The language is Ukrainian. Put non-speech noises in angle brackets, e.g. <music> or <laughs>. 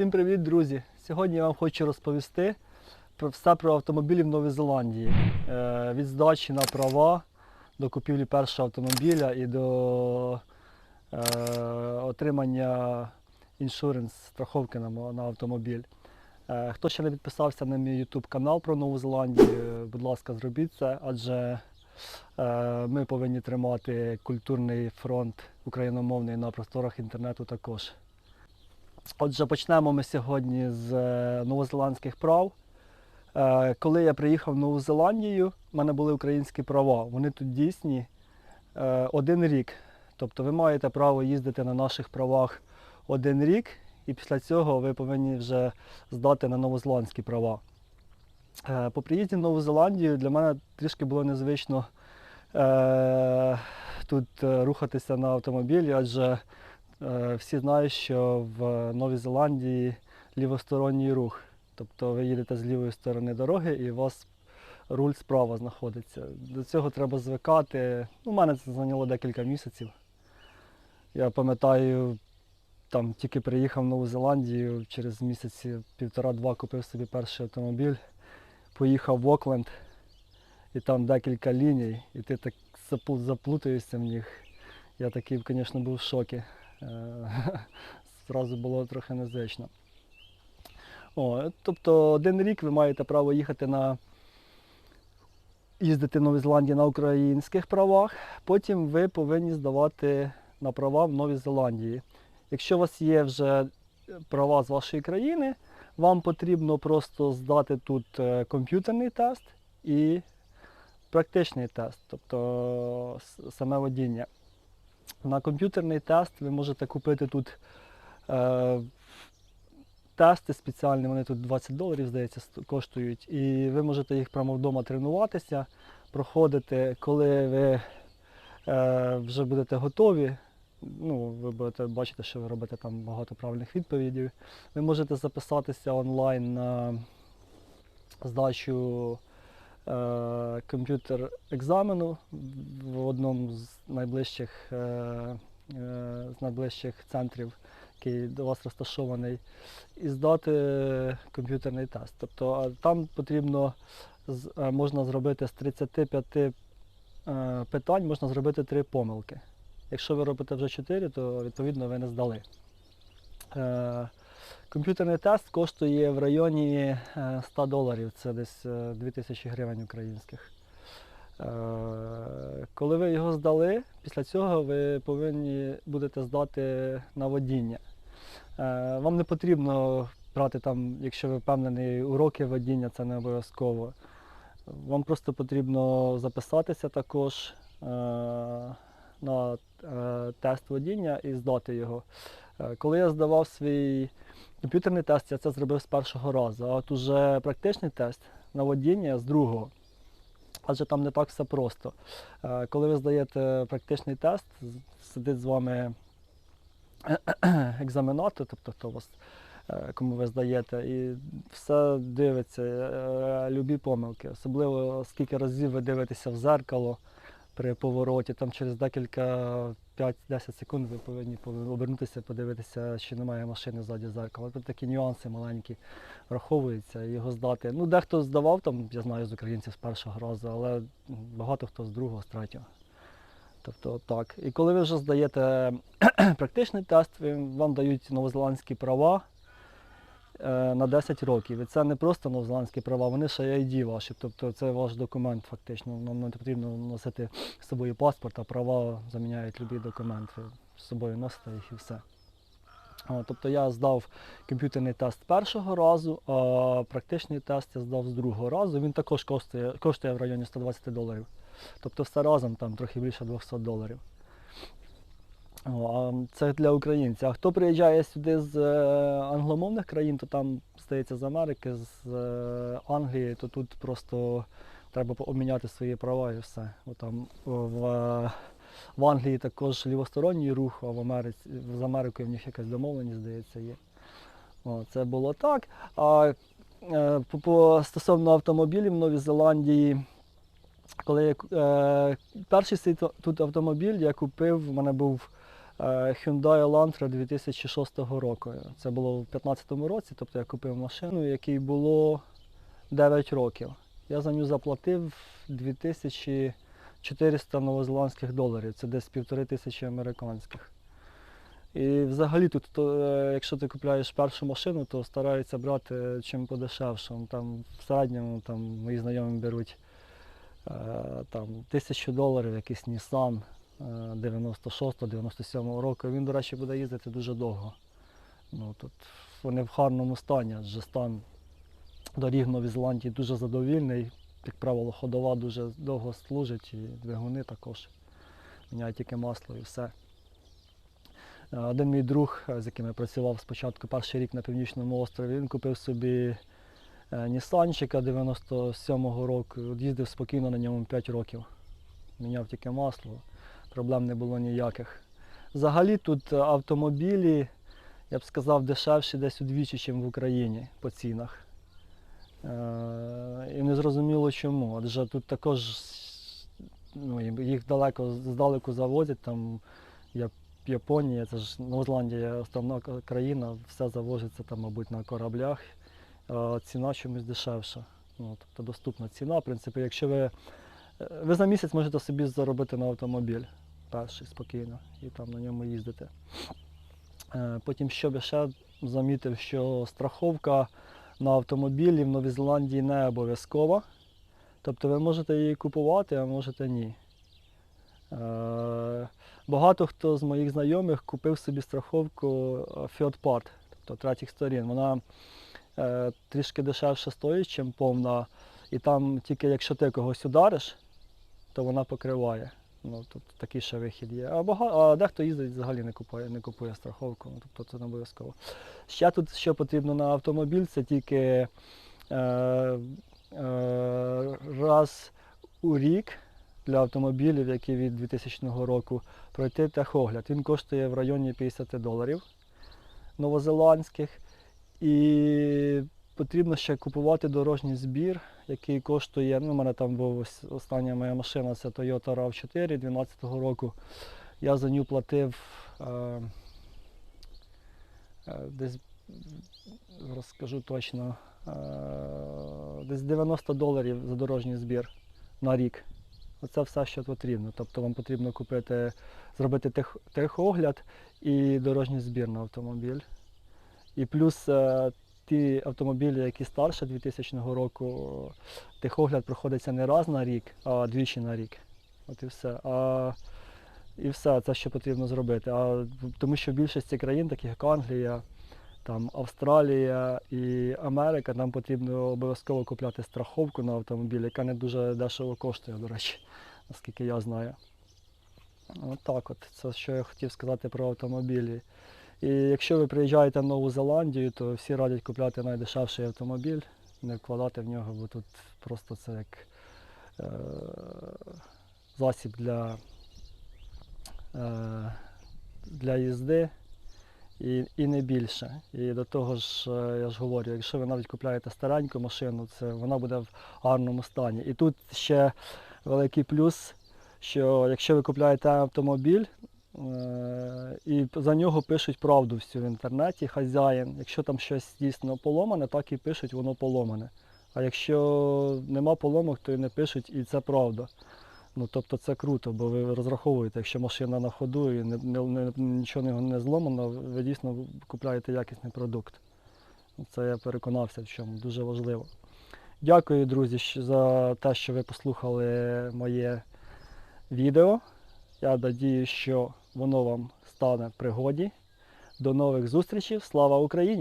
Всім привіт, друзі! Сьогодні я вам хочу розповісти про все про автомобілі в Новій Зеландії. Е, від здачі на права до купівлі першого автомобіля і до е, отримання іншуренс страховки на, автомобіль. Е, хто ще не підписався на мій YouTube канал про Нову Зеландію, будь ласка, зробіть це, адже ми повинні тримати культурний фронт україномовний на просторах інтернету також. Отже, почнемо ми сьогодні з е, новозеландських прав. Е, Коли я приїхав в Нову Зеландію, в мене були українські права. Вони тут дійсні е, один рік. Тобто ви маєте право їздити на наших правах один рік, і після цього ви повинні вже здати на новозеландські права. По приїзді в Нову Зеландію для мене трішки було незвично тут рухатися на автомобілі, адже Всі знають, що в Новій Зеландії лівосторонній рух. Тобто ви їдете з лівої сторони дороги і у вас руль справа знаходиться. До цього треба звикати. Ну, У мене це зайняло декілька місяців. Я пам'ятаю, там тільки приїхав в Нову Зеландію, через місяці півтора-два купив собі перший автомобіль, поїхав в Окленд, і там декілька ліній, і ти так заплутаєшся в них. Я такий, звісно, був в шокі. Е, <laughs> Зразу було трохи незвично. О, тобто один рік ви маєте право їхати на їздити в Новій Зеландії на українських правах, потім ви повинні здавати на права в Новій Зеландії. Якщо у вас є вже права з вашої країни, вам потрібно просто здати тут е, комп'ютерний тест і практичний тест, тобто саме водіння. На комп'ютерний тест ви можете купити тут е, тести спеціальні, вони тут 20 доларів, здається, коштують. І ви можете їх прямо вдома тренуватися, проходити, коли ви е, вже будете готові. Ну, ви будете бачити, що ви робите там багато правильних відповідей. Ви можете записатися онлайн на здачу комп'ютер екзамену в одному з найближчих, е, е, з найближчих центрів, який до вас розташований, і здати комп'ютерний тест. Тобто там потрібно е, можна зробити з 35 е, питань, можна зробити 3 помилки. Якщо ви робите вже 4, то відповідно ви не здали. Е, Комп'ютерний тест коштує в районі е, 100 доларів, це десь е, 2000 гривень українських. Е, Коли ви його здали, після цього ви повинні будете здати на водіння. Е, Вам не потрібно брати там, якщо ви впевнений, уроки водіння, це не обов'язково. Вам просто потрібно записатися також е, на е, тест водіння і здати його. Е, Коли я здавав свій комп'ютерний тест, я це зробив з першого разу, а от уже практичний тест на водіння з другого. Адже там не так все просто. Е, Коли ви здаєте практичний тест, сидить з вами <clears throat> екзаменатор, тобто хто вас, е, кому ви здаєте, і все дивиться, е, любі помилки. Особливо скільки разів ви дивитеся в зеркало при повороті, там через декілька 5-10 секунд ви повинні обернутися, подивитися, чи немає машини ззаді зеркала. Тут такі нюанси маленькі враховуються, його здати. Ну, дехто здавав, там, я знаю з українців з першого разу, але багато хто з другого, з третього. Тобто так. І коли ви вже здаєте <clears throat> практичний тест, вам дають новозеландські права на 10 років. І це не просто новозеландські права, вони ще ID ваші. Тобто це ваш документ фактично. Нам не потрібно носити з собою паспорт, а права заміняють будь-який документ. Ви з собою носите їх і все. Тобто я здав комп'ютерний тест першого разу, а практичний тест я здав з другого разу. Він також коштує, коштує в районі 120 доларів. Тобто все разом там трохи більше 200 доларів. Це для українців. А хто приїжджає сюди з е, англомовних країн, то там, здається, з Америки, з е, Англії, то тут просто треба обміняти свої права і все. О, там, в, е, в Англії також лівосторонній рух, а в Америці, з Америкою в них якась домовленість, здається, є. О, це було так. А по, по стосовно автомобілів в Новій Зеландії, коли я е, перший свій тут автомобіль я купив, в мене був Hyundai Elantra 2006 року. Це було в 2015 році, тобто я купив машину, якій було 9 років. Я за нього заплатив 2400 новозеландських доларів, це десь півтори тисячі американських. І взагалі тут, то, е, якщо ти купляєш першу машину, то стараються брати чим подешевше. Там в середньому там, мої знайомі беруть е, там, тисячу доларів якийсь Nissan е, 96-97 року. Він, до речі, буде їздити дуже довго. Ну, тут вони в гарному стані, адже стан доріг в Новій Зеландії дуже задовільний. Як правило, ходова дуже довго служить і двигуни також. Міняють тільки масло і все. Е, Один мій друг, е, з яким я працював спочатку перший рік на північному острові, він купив собі е, Нісанчика 97-го року. Їздив спокійно на ньому 5 років. Міняв тільки масло, проблем не було ніяких. Взагалі тут е, автомобілі, я б сказав, дешевші десь удвічі, ніж в Україні по цінах. Е, І не зрозуміло чому. Адже тут також ну, їх далеко здалеку завозять, там Японія, це ж Новозеландія основна країна, все завозиться там, мабуть, на кораблях. Ціна чомусь дешевша. Ну, тобто доступна ціна. В принципі, якщо ви, е, ви за місяць можете собі заробити на автомобіль перший спокійно і там на ньому їздити. Е, Потім що би ще замітив, що страховка на автомобілі в Новій Зеландії не обов'язкова. Тобто ви можете її купувати, а можете ні. Е, Багато хто з моїх знайомих купив собі страховку е, Third Part, тобто третіх сторін. Вона трішки дешевше стоїть, ніж повна. І там тільки якщо ти когось удариш, то вона покриває. Ну, тут такий ще вихід є. А, а дехто їздить взагалі не купує, не купує страховку, ну, тобто це не обов'язково. Ще тут що потрібно на автомобіль, це тільки е, е, раз у рік для автомобілів, які від 2000 року, пройти техогляд. Він коштує в районі 50 доларів новозеландських. І потрібно ще купувати дорожній збір, який коштує. Ну, у мене там був остання моя машина, це Toyota RAV4 2012 року. Я за нього платив е, е, десь розкажу точно, е, десь 90 доларів за дорожній збір на рік. Оце все, що потрібно. Тобто вам потрібно купити, зробити тех, техогляд і дорожній збір на автомобіль. І плюс е, ті автомобілі, які старше 2000 року, техогляд проходиться не раз на рік, а двічі на рік. От і все. А, і все, це що потрібно зробити. А, тому що в більшості країн, таких як Англія, там, Австралія і Америка, нам потрібно обов'язково купляти страховку на автомобіль, яка не дуже дешево коштує, до речі, наскільки я знаю. От от, це що я хотів сказати про автомобілі. І якщо ви приїжджаєте в Нову Зеландію, то всі радять купляти найдешевший автомобіль, не вкладати в нього, бо тут просто це як е, засіб для, е, для їзди і, і не більше. І до того ж, е, я ж говорю, якщо ви навіть купляєте стареньку машину, це вона буде в гарному стані. І тут ще великий плюс, що якщо ви купляєте автомобіль, і за нього пишуть правду всю в інтернеті, хазяїн. Якщо там щось дійсно поломане, так і пишуть, воно поломане. А якщо нема поломок, то і не пишуть, і це правда. Ну, тобто це круто, бо ви розраховуєте, якщо машина на ходу і не, не, нічого не, зломано, ви дійсно купляєте якісний продукт. Це я переконався в чому, дуже важливо. Дякую, друзі, за те, що ви послухали моє відео. Я надію, що воно вам стане в пригоді. До нових зустрічей. Слава Україні!